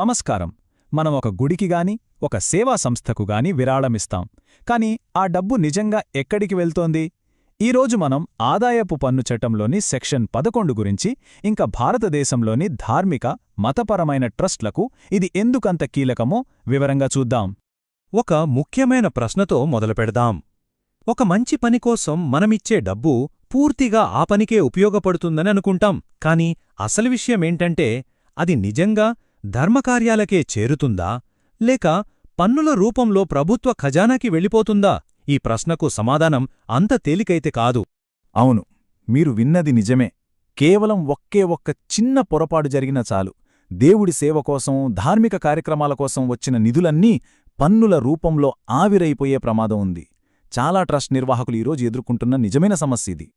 నమస్కారం. మనం ఒక గుడికి గాని ఒక సేవా సంస్థకు గాని విరాళమిస్తాం. కాని ఆ డబ్బు నిజంగా ఎక్కడికి వెళ్తోంది? ఈరోజు మనం ఆదాయపు పన్ను చట్టంలోని సెక్షన్ పదకొండు గురించి ఇంకా భారతదేశంలోని ధార్మిక మతపరమైన ట్రస్ట్లకు ఇది ఎందుకంత కీలకమో వివరంగా చూద్దాం. ఒక ముఖ్యమైన ప్రశ్నతో మొదలుపెడదాం ఒక మంచి పని కోసం మనమిచ్చే డబ్బు పూర్తిగా ఆ పనికే ఉపయోగపడుతుందని అనుకుంటాం. కాని అసలు విషయమేంటంటే అది నిజంగా ధర్మకార్యాలకే చేరుతుందా? లేక పన్నుల రూపంలో ప్రభుత్వ ఖజానాకి వెళ్ళిపోతుందా? ఈ ప్రశ్నకు సమాధానం అంత తేలికైతే కాదు. అవును మీరు విన్నది నిజమే. కేవలం ఒక్కే ఒక్క చిన్న పొరపాటు జరిగిన చాలు. దేవుడి సేవ కోసం ధార్మిక కార్యక్రమాల కోసం వచ్చిన నిధులన్నీ పన్నుల రూపంలో ఆవిరైపోయే ప్రమాదం ఉంది. చాలా ట్రస్ట్ నిర్వాహకులు ఈరోజు ఎదుర్కొంటున్న నిజమైన సమస్య ఇది.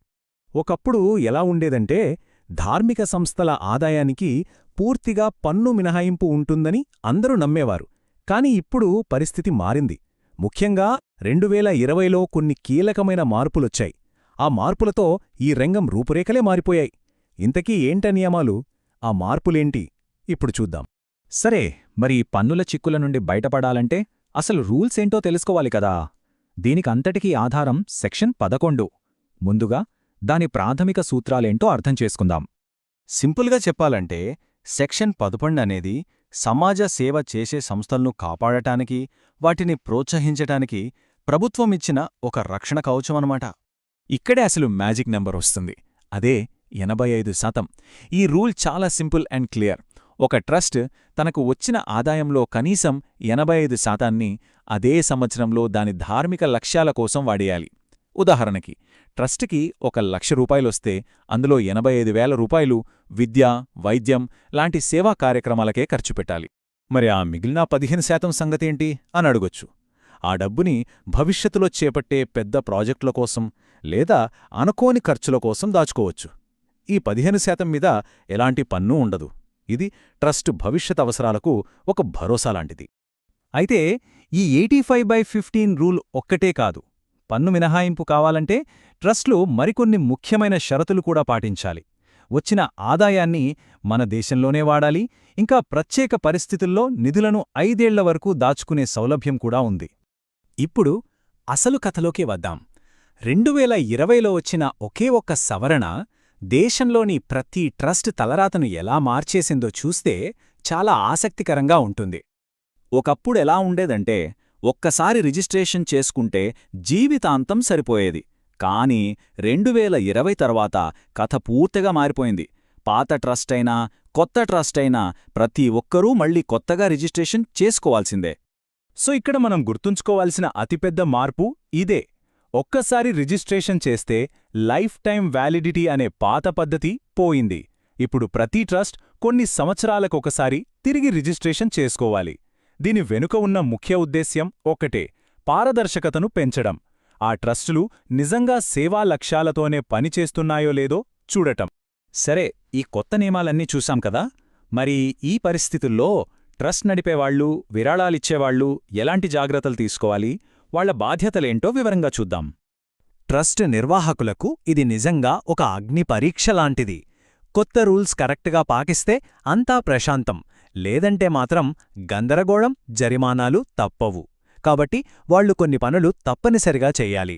ఒకప్పుడు ఎలా ఉండేదంటే ధార్మిక సంస్థల ఆదాయానికి పూర్తిగా పన్ను మినహాయింపు ఉంటుందని అందరూ నమ్మేవారు. కాని ఇప్పుడు పరిస్థితి మారింది. ముఖ్యంగా రెండువేల ఇరవైలో కొన్ని కీలకమైన మార్పులొచ్చాయి. ఆ మార్పులతో ఈ రంగం రూపురేఖలే మారిపోయాయి. ఇంతకీ ఏంట నియమాలు? ఆ మార్పులేంటి? ఇప్పుడు చూద్దాం. సరే మరి పన్నుల చిక్కుల నుండి బయటపడాలంటే అసలు రూల్స్ ఏంటో తెలుసుకోవాలి కదా. దీనికంతటికీ ఆధారం సెక్షన్ పదకొండు. ముందుగా దాని ప్రాథమిక సూత్రాలేంటో అర్థం చేసుకుందాం. సింపుల్గా చెప్పాలంటే సెక్షన్ పదకొండు అనేది సమాజ సేవ చేసే సంస్థలను కాపాడటానికి వాటిని ప్రోత్సహించటానికి ప్రభుత్వమిచ్చిన ఒక రక్షణ కవచమనమాట ఇక్కడే అసలు మ్యాజిక్ నెంబర్ వస్తుంది. అదే ఎనభై ఐదు శాతం. ఈ రూల్ చాలా సింపుల్ అండ్ క్లియర్. ఒక ట్రస్ట్ తనకు వచ్చిన ఆదాయంలో కనీసం ఎనభై ఐదు శాతాన్ని అదే సంవత్సరంలో దాని ధార్మిక లక్ష్యాల కోసం వాడేయాలి. ఉదాహరణకి ట్రస్ట్కి ఒక లక్ష రూపాయలొస్తే అందులో ఎనభై ఐదు వేల రూపాయలు విద్య వైద్యం లాంటి సేవా కార్యక్రమాలకే ఖర్చు పెట్టాలి. మరి ఆ మిగిలిన పదిహేను శాతం సంగతేంటి? అని అడగొచ్చు. ఆ డబ్బుని భవిష్యత్తులో చేపట్టే పెద్ద ప్రాజెక్టుల కోసం లేదా అనుకోని ఖర్చుల కోసం దాచుకోవచ్చు. ఈ పదిహేను శాతం మీద ఎలాంటి పన్ను ఉండదు. ఇది ట్రస్ట్ భవిష్యత్ అవసరాలకు ఒక భరోసా లాంటిది. అయితే ఈ eighty five by fifteen rule ఒక్కటే కాదు. పన్ను మినహాయింపు కావాలంటే ట్రస్ట్లు మరికొన్ని ముఖ్యమైన షరతులు కూడా పాటించాలి. వచ్చిన ఆదాయాన్ని మన దేశంలోనే వాడాలి ఇంకా ప్రత్యేక పరిస్థితుల్లో నిధులను ఐదేళ్ళ వరకు దాచుకునే సౌలభ్యం కూడా ఉంది. ఇప్పుడు అసలు కథలోకి వద్దాం. రెండువేల ఇరవైలో వచ్చిన ఒకే ఒక్క సవరణ దేశంలోని ప్రతి ట్రస్ట్ తలరాతను ఎలా మార్చేసిందో చూస్తే చాలా ఆసక్తికరంగా ఉంటుంది. ఒకప్పుడు ఎలా ఉండేదంటే ఒక్కసారి రిజిస్ట్రేషన్ చేసుకుంటే జీవితాంతం సరిపోయేది. కానీ రెండువేల ఇరవై తర్వాత కథ పూర్తిగా మారిపోయింది. పాత ట్రస్ట్ అయినా కొత్త ట్రస్ట్ అయినా ప్రతి ఒక్కరూ మళ్ళీ కొత్తగా రిజిస్ట్రేషన్ చేసుకోవాల్సిందే. సో ఇక్కడ మనం గుర్తుంచుకోవాల్సిన అతిపెద్ద మార్పు ఇదే. ఒక్కసారి రిజిస్ట్రేషన్ చేస్తే లైఫ్ టైం వ్యాలిడిటీ అనే పాత పద్ధతి పోయింది. ఇప్పుడు ప్రతి ట్రస్ట్ కొన్ని సంవత్సరాలకొకసారి తిరిగి రిజిస్ట్రేషన్ చేసుకోవాలి. దీని వెనుక ఉన్న ముఖ్య ఉద్దేశ్యం ఒకటే పారదర్శకతను పెంచడం. ఆ ట్రస్టులు నిజంగా సేవా లక్ష్యాలతోనే పనిచేస్తున్నాయో లేదో చూడటం. సరే ఈ కొత్త నియమాలన్నీ చూశాం కదా? మరి ఈ పరిస్థితుల్లో ట్రస్ట్ నడిపేవాళ్ళు విరాళాలిచ్చేవాళ్ళు ఎలాంటి జాగ్రత్తలు తీసుకోవాలి? వాళ్ళ బాధ్యతలేంటో వివరంగా చూద్దాం. ట్రస్ట్ నిర్వాహకులకు ఇది నిజంగా ఒక అగ్ని పరీక్ష లాంటిది. కొత్త రూల్స్ కరెక్ట్గా పాకిస్తే అంతా ప్రశాంతం. లేదంటే మాత్రం గందరగోళం జరిమానాలు తప్పవు. కాబట్టి వాళ్ళు కొన్ని పనులు తప్పనిసరిగా చెయ్యాలి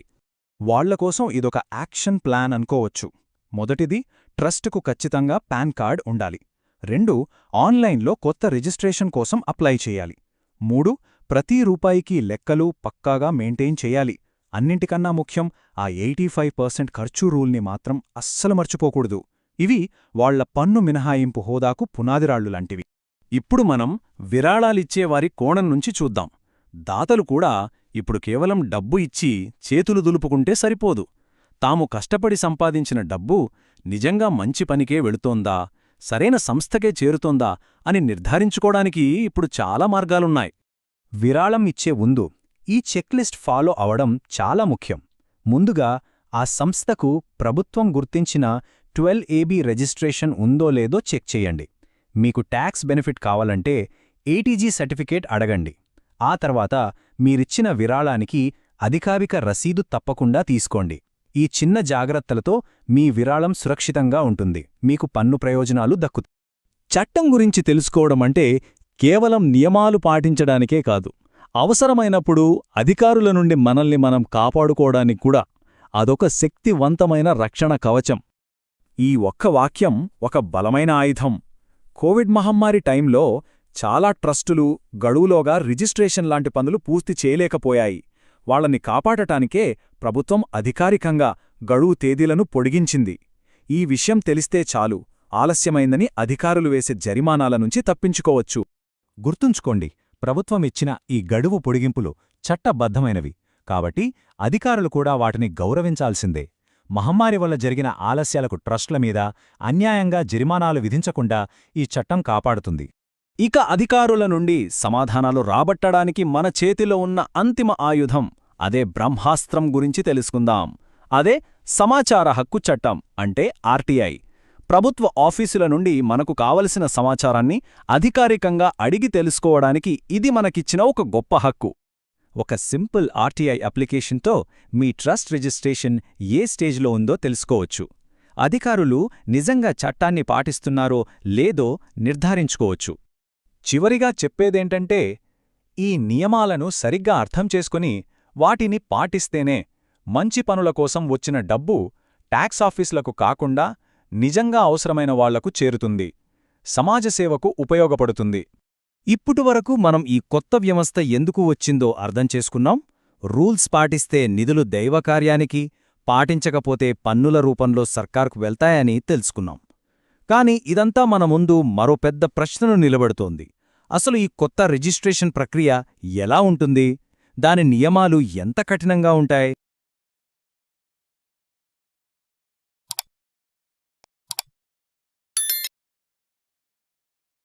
వాళ్ళకోసం ఇదొక యాక్షన్ ప్లాన్ అనుకోవచ్చు. మొదటిది ట్రస్టుకు ఖచ్చితంగా పాన్ కార్డ్ ఉండాలి. రెండు ఆన్లైన్లో కొత్త రిజిస్ట్రేషన్ కోసం అప్లై చేయాలి. మూడు ప్రతి రూపాయికి లెక్కలు పక్కాగా మెయింటైన్ చేయాలి. అన్నింటికన్నా ముఖ్యం ఆ ఎయిటీ ఫైవ్ పర్సెంట్ ఖర్చు రూల్ని మాత్రం అస్సలు మర్చిపోకూడదు. ఇవి వాళ్ళ పన్ను మినహాయింపు హోదాకు పునాదిరాళ్ళు లాంటివి. ఇప్పుడు మనం విరాళాలిచ్చేవారి కోణం నుంచి చూద్దాం. దాతలు కూడా ఇప్పుడు కేవలం డబ్బు ఇచ్చి చేతులు దులుపుకుంటే సరిపోదు. తాము కష్టపడి సంపాదించిన డబ్బు నిజంగా మంచి పనికే వెళుతోందా సరైన సంస్థకే చేరుతోందా అని నిర్ధారించుకోవడానికి ఇప్పుడు చాలా మార్గాలున్నాయి. విరాళం ఇచ్చే ముందు ఈ చెక్లిస్ట్ ఫాలో అవడం చాలా ముఖ్యం. ముందుగా ఆ సంస్థకు ప్రభుత్వం గుర్తించిన ట్వెల్వ్ ఏబీ రిజిస్ట్రేషన్ ఉందో లేదో చెక్ చేయండి. మీకు ట్యాక్స్ బెనిఫిట్ కావాలంటే ఏటీజీ సర్టిఫికేట్ అడగండి. ఆ తర్వాత మీరిచ్చిన విరాళానికి అధికారిక రసీదు తప్పకుండా తీసుకోండి. ఈ చిన్న జాగ్రత్తలతో మీ విరాళం సురక్షితంగా ఉంటుంది. మీకు పన్ను ప్రయోజనాలు దక్కు చట్టం గురించి తెలుసుకోవడమంటే కేవలం నియమాలు పాటించడానికే కాదు. అవసరమైనప్పుడు అధికారుల నుండి మనల్ని మనం కాపాడుకోవడానికి కూడా అదొక శక్తివంతమైన రక్షణ కవచం. ఈ ఒక్క వాక్యం ఒక బలమైన ఆయుధం. కోవిడ్ మహమ్మారి టైంలో చాలా ట్రస్టులు గడువులోగా రిజిస్ట్రేషన్ లాంటి పనులు పూర్తి చేయలేకపోయాయి. వాళ్ళని కాపాడటానికే ప్రభుత్వం అధికారికంగా గడువు తేదీలను పొడిగించింది. ఈ విషయం తెలిస్తే చాలు ఆలస్యమైందని అధికారులు వేసే జరిమానాల నుంచి తప్పించుకోవచ్చు. గుర్తుంచుకోండి ప్రభుత్వం ఇచ్చిన ఈ గడువు పొడిగింపులు చట్టబద్ధమైనవి. కాబట్టి అధికారులు కూడా వాటిని గౌరవించాల్సిందే. మహమ్మారి వల్ల జరిగిన ఆలస్యాలకు ట్రస్ట్ల మీద అన్యాయంగా జరిమానాలు విధించకుండా ఈ చట్టం కాపాడుతుంది. ఇక అధికారుల నుండి సమాధానాలు రాబట్టడానికి మన చేతిలో ఉన్న అంతిమ ఆయుధం అదే బ్రహ్మాస్త్రం గురించి తెలుసుకుందాం. అదే సమాచార హక్కు చట్టం అంటే ఆర్టీఐ. ప్రభుత్వ ఆఫీసుల నుండి మనకు కావలసిన సమాచారాన్ని అధికారికంగా అడిగి తెలుసుకోవడానికి ఇది మనకిచ్చిన ఒక గొప్ప హక్కు. ఒక సింపుల్ ఆర్టీఐ అప్లికేషన్తో మీ ట్రస్ట్ రిజిస్ట్రేషన్ ఏ స్టేజ్లో ఉందో తెలుసుకోవచ్చు. అధికారులు నిజంగా చట్టాన్ని పాటిస్తున్నారో లేదో నిర్ధారించుకోవచ్చు. చివరిగా చెప్పేదేంటంటే ఈ నియమాలను సరిగ్గా అర్థం చేసుకుని వాటిని పాటిస్తేనే మంచి పనుల కోసం వచ్చిన డబ్బు ట్యాక్స్ ఆఫీసులకు కాకుండా నిజంగా అవసరమైన వాళ్ళకు చేరుతుంది. సమాజసేవకు ఉపయోగపడుతుంది. ఇప్పుటివరకు మనం ఈ కొత్త వ్యవస్థ ఎందుకు వచ్చిందో అర్థం చేసుకున్నాం. రూల్స్ పాటిస్తే నిధులు దైవకార్యానికి పాటించకపోతే పన్నుల రూపంలో సర్కార్కు వెళ్తాయని తెలుసుకున్నాం. కాని ఇదంతా మన ముందు మరో పెద్ద ప్రశ్నను నిలబడుతోంది. అసలు ఈ కొత్త రిజిస్ట్రేషన్ ప్రక్రియ ఎలా ఉంటుంది? దాని నియమాలు ఎంత కఠినంగా ఉంటాయి?